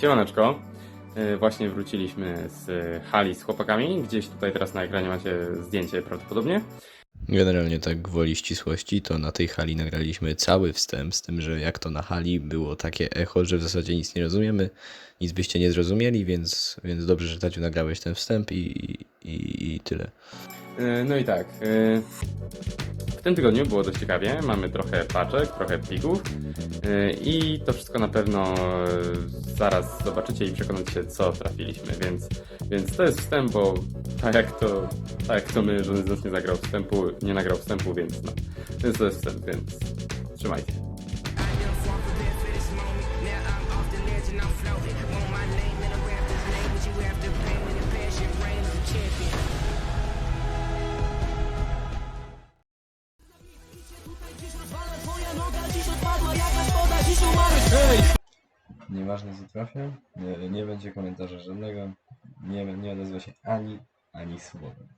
Siemaneczko. Y, Właśnie wróciliśmy z hali z chłopakami. Gdzieś tutaj teraz na ekranie macie zdjęcie prawdopodobnie. Generalnie tak gwoli ścisłości, to na tej hali nagraliśmy cały wstęp, z tym, że jak to na hali było takie echo, że w zasadzie nic nie rozumiemy, nic byście nie zrozumieli, więc, więc dobrze, że Taciu nagrałeś ten wstęp i, i, i tyle. Y, No i tak. y, tym tygodniu było dość ciekawie. Mamy trochę paczek, trochę plików. y, I to wszystko na pewno y, zaraz zobaczycie i przekonacie się, co trafiliśmy. Więc, więc to jest wstęp, bo tak jak to, tak jak to my, żaden z nas nie zagrał wstępu, nie nagrał wstępu, więc no. Więc to jest wstęp, więc trzymajcie. Nieważne co trafię, nie, nie będzie komentarza żadnego, nie, nie odezwa się ani, ani słowem.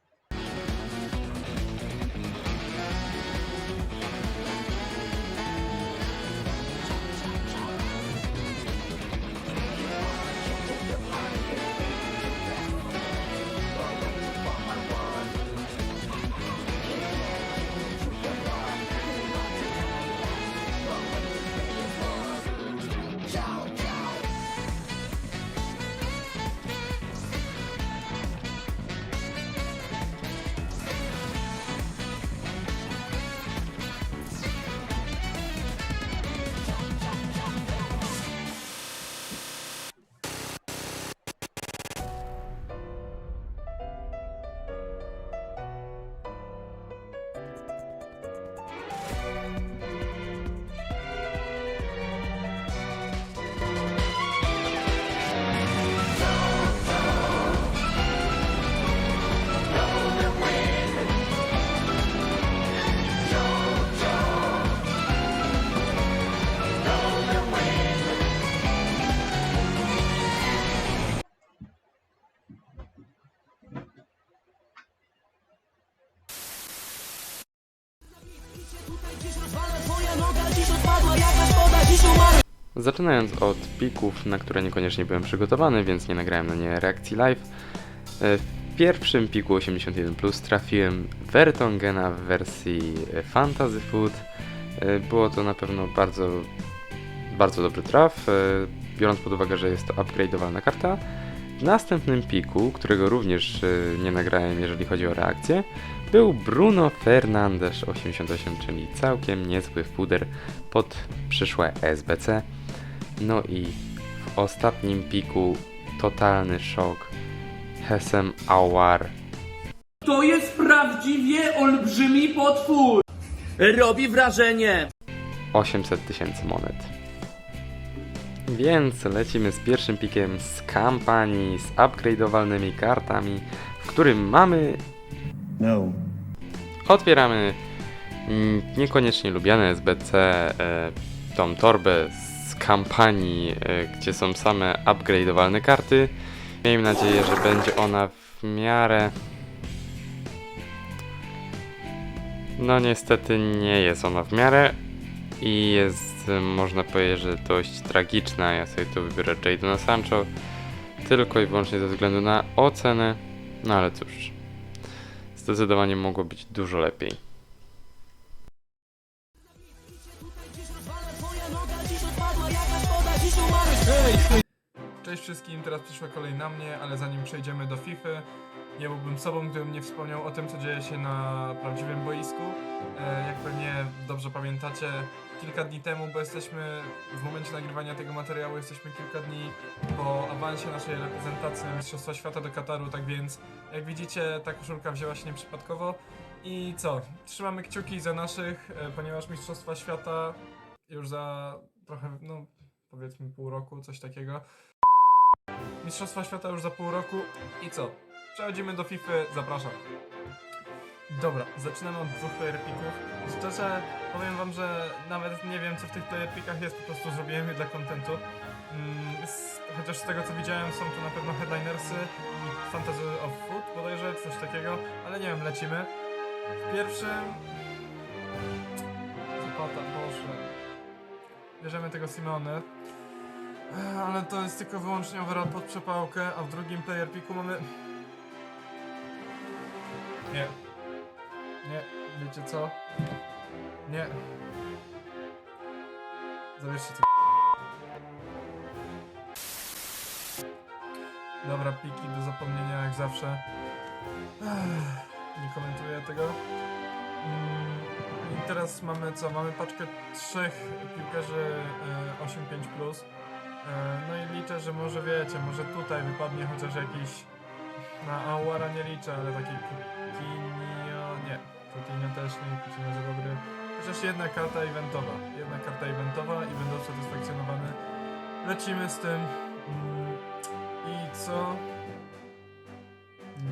Zaczynając od pików, na które niekoniecznie byłem przygotowany, więc nie nagrałem na nie reakcji live. E, W pierwszym piku 81 trafiłem Vertongena w wersji e, Fantasy Food. E, Było to na pewno bardzo, bardzo dobry traf, biorąc pod uwagę, że jest to upgrade'owalna karta. W następnym piku, którego również nie nagrałem, jeżeli chodzi o reakcję, był Bruno Fernandes 88, czyli całkiem niezły puder pod przyszłe SBC. No i w ostatnim piku totalny szok. Hesem Awar. To jest prawdziwie olbrzymi potwór! Robi wrażenie! 800 tysięcy monet. Więc lecimy z pierwszym pikiem z kampanii, z upgrade'owalnymi kartami, w którym mamy... No. Otwieramy mm, niekoniecznie lubiane SBC, e, tą torbę z kampanii, e, gdzie są same upgrade'owalne karty. Miejmy nadzieję, że będzie ona w miarę... No niestety nie jest ona w miarę i jest, można powiedzieć, że dość tragiczna. Ja sobie tu wybiorę Jadona Sancho tylko i wyłącznie ze względu na ocenę. No ale cóż, zdecydowanie mogło być dużo lepiej. Wszystkim, teraz przyszła kolej na mnie, ale zanim przejdziemy do FIFA, nie byłbym sobą, gdybym nie wspomniał o tym, co dzieje się na prawdziwym boisku. E, jak pewnie dobrze pamiętacie, kilka dni temu, bo jesteśmy w momencie nagrywania tego materiału, jesteśmy kilka dni po awansie naszej reprezentacji Mistrzostwa Świata do Kataru, tak więc jak widzicie, ta koszulka wzięła się nieprzypadkowo. I co? Trzymamy kciuki za naszych, e, ponieważ Mistrzostwa Świata już za trochę, no powiedzmy pół roku, coś takiego. Mistrzostwa Świata już za pół roku i co? Przechodzimy do FIFA, zapraszam. Dobra, zaczynamy od dwóch player picków. Szczerze powiem wam, że nawet nie wiem co w tych player pickach jest, po prostu zrobiłem je dla kontentu. Mm, chociaż z tego co widziałem są to na pewno headlinersy i Fantasy of Food bodajże, coś takiego, ale nie wiem, lecimy. W pierwszym... Zapata, proszę. Bierzemy tego Simone. Ale to jest tylko wyłącznie overall pod przepałkę, a w drugim player piku mamy... Nie. Nie, wiecie co? Nie. Zabierzcie to. Dobra, piki do zapomnienia jak zawsze. Nie komentuję tego. Mm, I teraz mamy co? Mamy paczkę trzech piłkarzy e, 8-5+. E, No i liczę, że może wiecie, może tutaj wypadnie chociaż jakiś... Na Aouara nie liczę, ale taki Coutinho... Nie, Coutinho też nie, Coutinho za dobry. Chociaż jedna karta eventowa. Jedna karta eventowa i będę usatysfakcjonowany. Lecimy z tym. Mm, I co?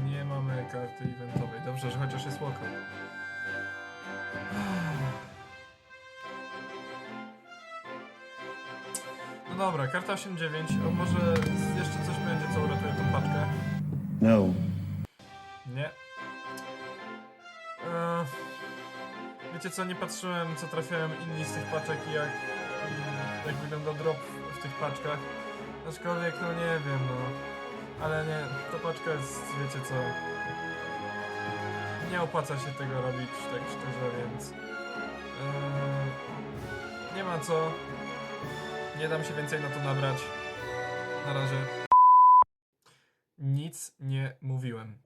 Nie mamy karty eventowej. Dobrze, że chociaż jest walkout. No dobra, karta 8-9. O, może jeszcze coś będzie, co uratuje tą paczkę. No. Nie. Eee, wiecie co, nie patrzyłem co trafiają inni z tych paczek i jak, i jak wygląda drop w, w tych paczkach. Aczkolwiek no nie wiem no. Ale nie, ta paczka jest, wiecie co. Nie opłaca się tego robić, tak szczerze, więc. Eee, nie ma co. Nie dam się więcej na to nabrać. Na razie. Nic nie mówiłem.